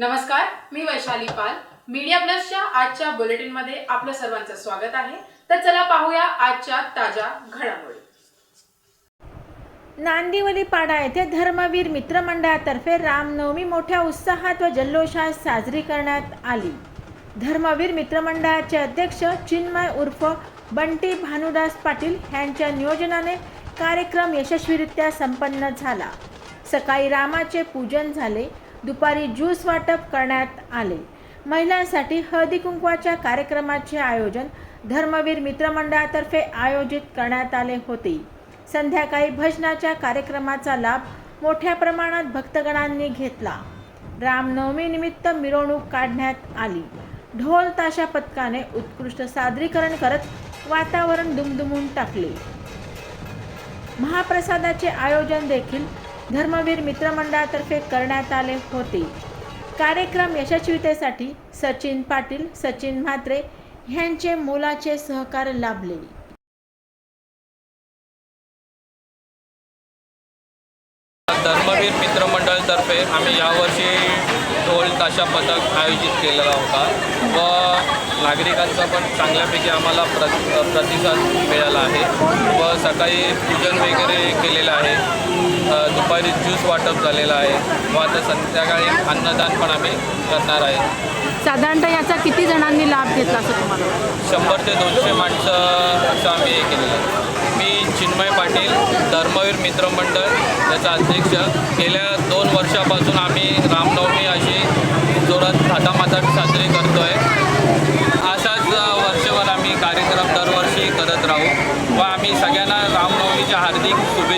नमस्कार मी वैशाली पाल. मीडिया प्लसच्या आजच्या बुलेटिनमध्ये आपलं सर्वांचं स्वागत आहे. तर चला पाहूया आजच्या ताज्या घडामोडी. नांदिवली पाडा येथे धर्मवीर मित्रमंडळातर्फे रामनवमी मोठ्या उत्साहात व जल्लोषात साजरी करण्यात आली. धर्मवीर मित्रमंडळाचे अध्यक्ष चिन्मय उर्फ बंटी भानुदास पाटील यांच्या नियोजनाने कार्यक्रम यशस्वीरित्या संपन्न झाला. सकाळी रामाचे पूजन झाले. दुपारी ज्यूस वाटप करण्यात आले. महिलांसाठी हळदी कुंकवाच्या कार्यक्रमाचे आयोजन धर्मवीर मित्रमंडळातर्फे आयोजित करण्यात आले होते. संध्याकाळी भजनाच्या कार्यक्रमाचा लाभ मोठ्या प्रमाणात भक्तगणांनी घेतला. रामनवमी निमित्त मिरवणूक काढण्यात आली. ढोल ताशा पथकाने उत्कृष्ट सादरीकरण करत वातावरण दुमदुमून टाकले. महाप्रसादाचे आयोजन देखील धर्मवीर मित्रमंडळातर्फे करण्यात आले होते. कार्यक्रम यशस्वीतेसाठी सचिन पाटील सचिन म्हात्रे यांचे मोलाचे सहकार्य लाभले. धर्मवीर मित्रमंडळातर्फे आम्ही यावर्षी ढोल ताशा पथक आयोजित केलेला होता. व नागरिकांचा पण चांगल्यापैकी आम्हाला प्र प्रतिसाद मिळाला आहे. व सकाळी पूजन वगैरे केलेलं आहे. दुपारी ज्यूस वाटप झालेलं आहे. व आता संध्याकाळी अन्नदान पण आम्ही करणार आहे. साधारणतः याचा किती जणांनी लाभ घेतला असं तुम्हाला? शंभर ते दोनशे माणसं असं आम्ही हे केलेलं आहे. मी चिन्मय पाटील धर्मवीर मित्रमंडळ याचा अध्यक्ष. गेल्या दोन वर्षापासून आम्ही रामनवमी अशी जोरात थाटामाटात साजरी करतो आहे असाच वर्षभर आम्ही कार्यक्रम दरवर्षी करत राहू. व आम्ही सगळ्यांना रामनवमीच्या हार्दिक शुभेच्छा